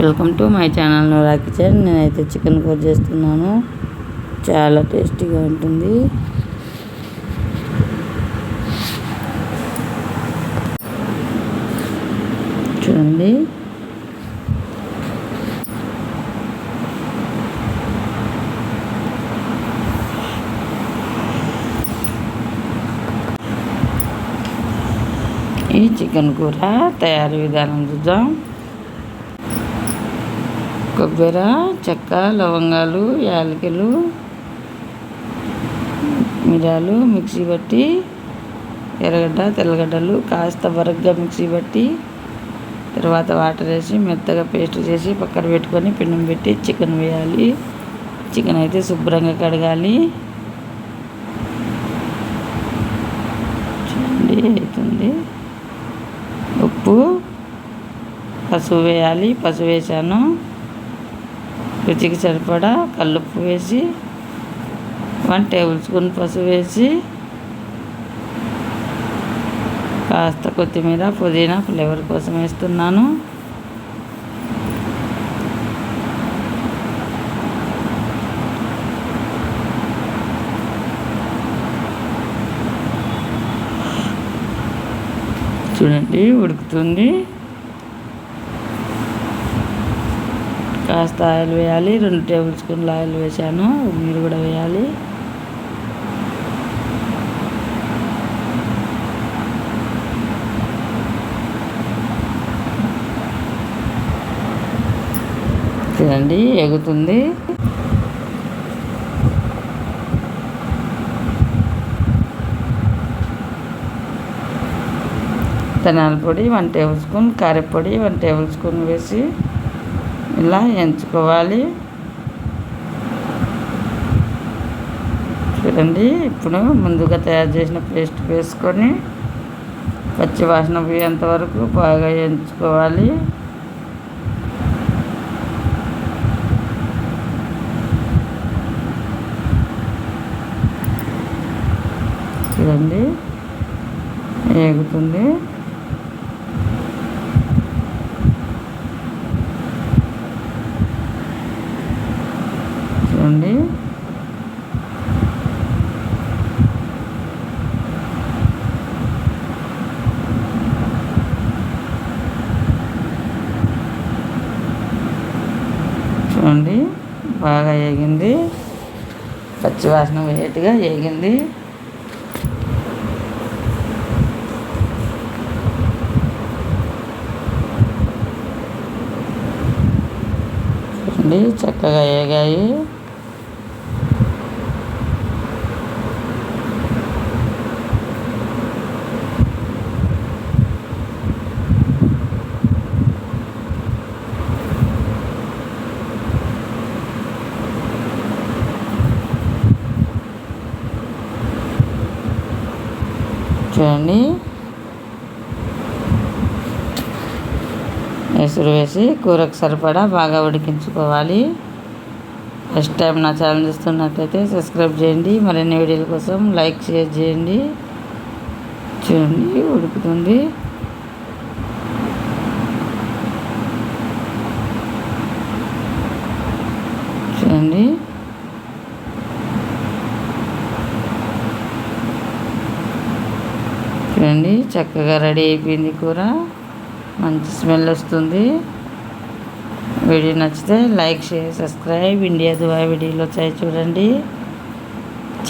Welcome to my channel Noora kitchen నేనైతే chicken కూర చేస్తున్నాను. చాలా టేస్టీగా ఉంటుంది. చూడండి. ఈ చికెన్ కూర తయారీ విధానం చూద్దాం. కొబ్బరి చెక్క లవంగాలు యాలకులు మిరాలు మిక్సీ పట్టి ఎర్రగడ్డ తెల్లగడ్డలు కాస్త వరగ్గా మిక్సీ పట్టి తర్వాత వాటర్ వేసి మెత్తగా పేస్ట్ చేసి పక్కన పెట్టుకొని పిండం పెట్టి చికెన్ వేయాలి. చికెన్ అయితే శుభ్రంగా కడగాలి. చూడండి అవుతుంది ఉప్పు పసుపు వేయాలి. పసుపు వేసాను. రుచికి సరిపడా కల్లుప్పు వేసి వన్ టేబుల్ స్పూన్ పసుపు వేసి కాస్త కొత్తిమీర పుదీనా ఫ్లేవర్ కోసం వేస్తున్నాను. చూడండి ఉడుకుతుంది. కాస్త ఆయిల్ వేయాలి. రెండు టేబుల్ స్పూన్లు ఆయిల్ వేసాను మీరు కూడా వేయాలి. చూడండి ఎగుతుంది. ధనాల పొడి వన్ టేబుల్ స్పూన్ కారపొడి వన్ టేబుల్ స్పూన్ వేసి ఇలా ఎంచుకోవాలి చూడండి ఇప్పుడు ముందుగా తయారు చేసిన పేస్ట్ వేసుకొని పచ్చి వాసన పోయేంత వరకు బాగా ఎంచుకోవాలి. చూడండి ఏగుతుంది చూడండి చూడండి. బాగా ఏగింది. పచ్చివాసన వేయట్టుగా ఏగింది. చూడండి చక్కగా ఏగాయి. చూడండి ఎసురు వేసి కూరకు సరిపడా బాగా ఉడికించుకోవాలి. ఫస్ట్ టైం నా ఛానల్ చూస్తున్నట్లయితే సబ్స్క్రైబ్ చేయండి. మరిన్ని వీడియోల కోసం లైక్ షేర్ చేయండి. చూడండి ఉడుకుతుంది చూడండి చూడండి చక్కగా రెడీ అయిపోయింది కూర. మంచి స్మెల్ వస్తుంది. వీడియో నచ్చితే like share subscribe. India Dubai వీడియోలో వచ్చాయి చూడండి.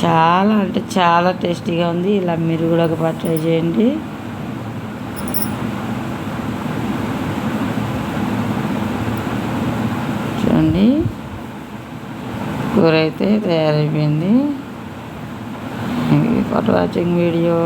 చాలా అంటే చాలా టేస్టీగా ఉంది. ఇలా మీరు కూడా ఒక ట్రై చేయండి. చూడండి కూర అయితే తయారైపోయింది. For watching video